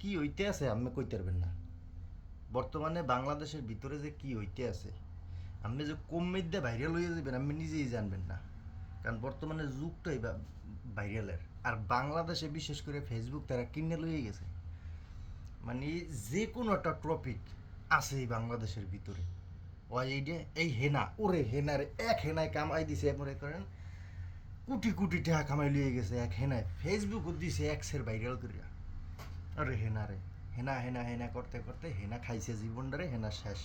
কি হইতে আছে আপনি কইতে পারবেন না। বর্তমানে বাংলাদেশের ভিতরে যে কি হইতে আছে, আপনি যে কমের দিয়ে ভাইরাল হয়ে যাবেন, আপনি নিজেই জানবেন না। কারণ বর্তমানে যুগটাই ভাইরালের আর বাংলাদেশে বিশেষ করে ফেসবুক তারা কিনে লইয়ে গেছে। মানে যে কোনো একটা টপিক আছে বাংলাদেশের ভিতরে। ও এইটা এই হেনা, ওরে হেনার এক হেনায় কামাই দিছে, মনে করেন। কোটি কোটি টাকা কামাই লিয়ে গেছে এক হেনায়। ফেসবুক দিছে এক একসের ভাইরাল করিয়া। আরে হেনা রে, হেনা হেনা হেনা করতে করতে হেনা খাইছে জীবনটারে হেনা শেষ।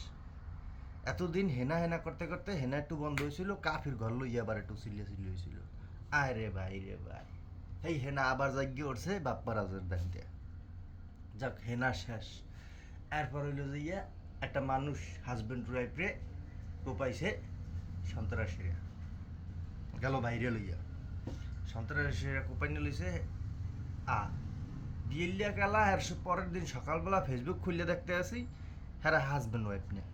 এতদিন হেনা হেনা করতে করতে হেনা একটু বন্ধ হয়েছিল, কাফির ঘর লইয়া আবার একটু চিল্লিয়া চিল্লি হয়েছিল। আয় রে ভাই রে ভাই, এই হেনা আবার জাগ্য উঠছে বাপ্পা রাজের দাঁড়িয়ে যাক, হেনা শেষ। এরপর হইল যে ইয়া, একটা মানুষ হাজবেন্ড ওয়াইফরে কোপাইছে সন্ত্রাসীরা। গেল বাইরে লইয়া। সন্ত্রাসীরা কোপাই নিয়ে লইছে আ বিয়েলিয়া গেলা আর পরের দিন সকালবেলা ফেসবুক খুললে দেখতে আসি হ্যাঁ হাজবেন্ড ওয়াইফ নিয়ে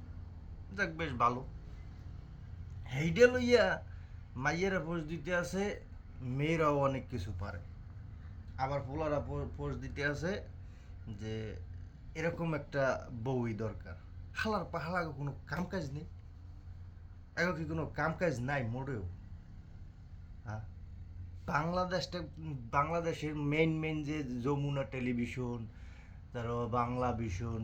যাক, বেশ ভালো। হেইডে লইয়া মাইয়েরা পোস্ট দিতে আছে মেয়েরাও অনেক কিছু পারে। আবার পোলারা পোস্ট দিতে আছে যে, এরকম একটা বউই দরকার। হালার পাহালা কোনো কাম কাজ নেই। এখন কি কোনো কাম কাজ নাই মোটেও? হ্যাঁ? বাংলাদেশটা, বাংলাদেশের মেন মেন যে যমুনা টেলিভিশন তারপর বাংলা ভিশন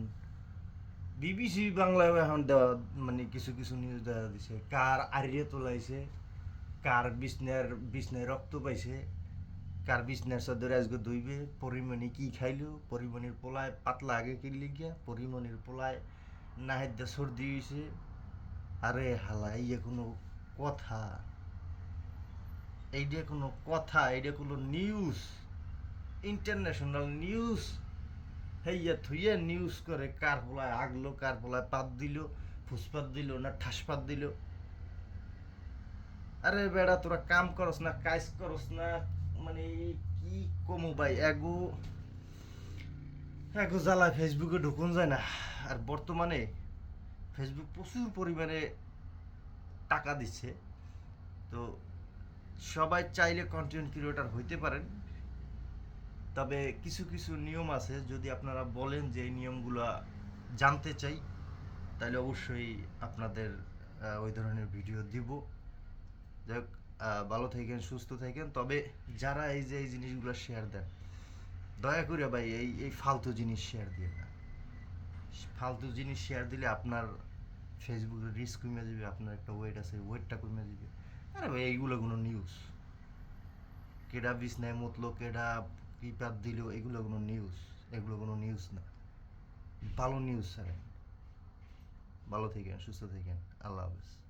বিবিসি বাংলা এখন দেওয়া মানে কিছু কিছু নিউজ দেওয়া দিছে। কার আরিয়ে তোলাইছে, কার বিছনার, বিছনায় রক্ত পাইছে, কার বিছনার সদরে আজকে ধুইবে, পরিমণি কি খাইলো, পরিমণির পোলায় পাতলা আগে কিনলে গিয়া, পরিমণির পোলায় নাহেদ্দা সর্দি হয়েছে আরে হালা ইয়ে কোনো কথা। এইটা কোনো কথা এইটা কোনো নিউজ ইন্টারন্যাশনাল নিউজ হেইয়া থুইয়া নিউজ করে কার পোলায় আগলো, কার পোলায় পাত দিল, ফুসপাত দিল না ঠাসপাত দিল। আরে বেড়া, তোরা কাম করস না, কাজ করস না মানে কি কমু ভাই, এগো এগো জ্বালা ফেসবুকে ঢুকুন যায় না। আর বর্তমানে ফেসবুক প্রচুর পরিমাণে টাকা দিচ্ছে। তো সবাই চাইলে কন্টেন্ট ক্রিয়েটার হইতে পারেন। তবে কিছু কিছু নিয়ম আছে। যদি আপনারা বলেন যে এই নিয়মগুলো জানতে চাই তাহলে অবশ্যই আপনাদের ওই ধরনের ভিডিও দিব। যাই হোক, ভালো থাকেন সুস্থ থাকেন। তবে যারা এই যে এই জিনিসগুলো শেয়ার দেন দয়া করে ভাই এই এই ফালতু জিনিস শেয়ার দিয়ে না। ফালতু জিনিস শেয়ার দিলে আপনার ফেসবুকের রিস্ক কমে যাবে আপনার একটা ওয়েট আছে ওয়েটটা কমে যাবে। আরে ভাই, এইগুলো কোনো নিউজ কেডা বিছনায় মতলো কেডা কি পাত দিল, এগুলো কোনো নিউজ এগুলো কোনো নিউজ না। ভালো নিউজ স্যার ভালো থেকেন, সুস্থ থেকেন। আল্লাহ হাফেজ।